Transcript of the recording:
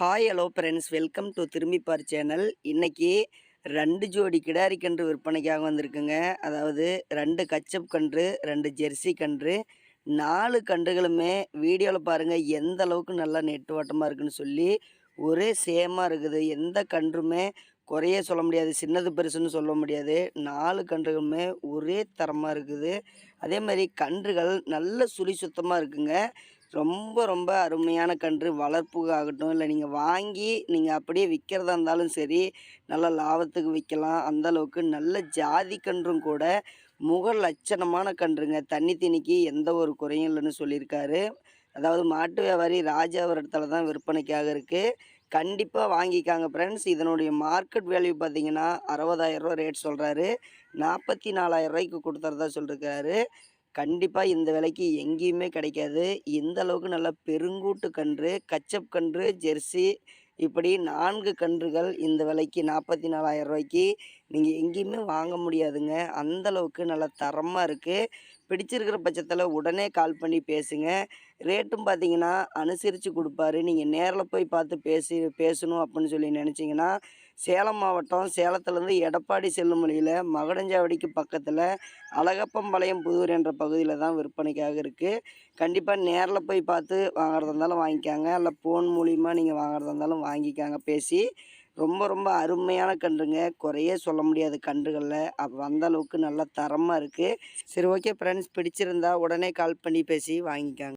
Hi hello friends welcome to Thirumbippaar channel இன்றைக்கி ரெண்டு ஜோடி கிடாரி கன்று விற்பனைக்காக வந்திருக்குங்க. அதாவது ரெண்டு கச்சப் கன்று ரெண்டு ஜெர்சி கன்று. நாலு கன்றுகளுமே வீடியோவில் பாருங்கள் எந்த அளவுக்கு நல்லா நெட்டுவாட்டமாக இருக்குன்னு சொல்லி ஒரே சேமாக இருக்குது. எந்த கன்றுமே குறைய சொல்ல முடியாது. சின்னது பெருசுன்னு சொல்ல முடியாது. நாலு கன்றுகளுமே ஒரே தரமாக இருக்குது. அதே மாதிரி கன்றுகள் நல்ல சுழி சுத்தமாக இருக்குங்க. ரொம்ப ரொம்ப அருமையான கன்று. வளர்ப்பு ஆகட்டும் இல்லை நீங்கள் வாங்கி நீங்கள் அப்படியே விற்கிறதா இருந்தாலும் சரி நல்ல லாபத்துக்கு விற்கலாம் அந்த அளவுக்கு நல்ல ஜாதி கன்றும் கூட முக லட்சணமான கன்றுங்க. தண்ணி திணிக்கு எந்த ஒரு குறையும் இல்லைன்னு சொல்லியிருக்காரு. அதாவது மாட்டு வியாபாரி ராஜா ஒரு இடத்துல தான் விற்பனைக்காக இருக்குது கண்டிப்பாக வாங்கிக்காங்க ஃப்ரெண்ட்ஸ் இதனுடைய மார்க்கெட் வேல்யூ பார்த்தீங்கன்னா அறுபதாயிரரூவா ரேட் சொல்கிறாரு நாற்பத்தி நாலாயிரம் ரூபாய்க்கு கொடுத்துறதா சொல்லியிருக்காரு கண்டிப்பாக இந்த விலைக்கு எங்கேயுமே கிடைக்காது. இந்த அளவுக்கு நல்ல பெருங்கூட்டு கன்று கச்சப் கன்று ஜெர்சி இப்படி நான்கு கன்றுகள் இந்த விலைக்கு நாற்பத்தி நாலாயிரம் ரூபாய்க்கு நீங்கள் எங்கேயுமே வாங்க முடியாதுங்க. அந்த அளவுக்கு தரமாக இருக்குது பிடிச்சிருக்கிற பட்சத்தில் உடனே கால் பண்ணி பேசுங்க. ரேட்டும் பார்த்தீங்கன்னா அனுசரித்து கொடுப்பாரு. நீங்கள் நேரில் போய் பார்த்து பேசி பேசணும் அப்படின்னு சொல்லி நினச்சிங்கன்னா சேலம் மாவட்டம் சேலத்துலேருந்து எடப்பாடி செல்லும் வழியில் மகடஞ்சாவடிக்கு பக்கத்தில் அழகப்பம்பாளையம் புதூர் என்ற பகுதியில் தான் விற்பனைக்காக இருக்குது கண்டிப்பாக நேரில் போய் பார்த்து வாங்குறதா இருந்தாலும் வாங்கிக்காங்க. இல்லை ஃபோன் மூலிமா நீங்கள் வாங்குறதா இருந்தாலும் வாங்கிக்காங்க. பேசி ரொம்ப ரொம்ப அருமையான கன்றுங்க. குறையே சொல்ல முடியாது கன்றுகளில். அப்போ அந்த அளவுக்கு நல்லா தரமாக இருக்குது சரி ஓகே ஃப்ரெண்ட்ஸ் பிடிச்சிருந்தா உடனே கால் பண்ணி பேசி வாங்கிக்காங்க.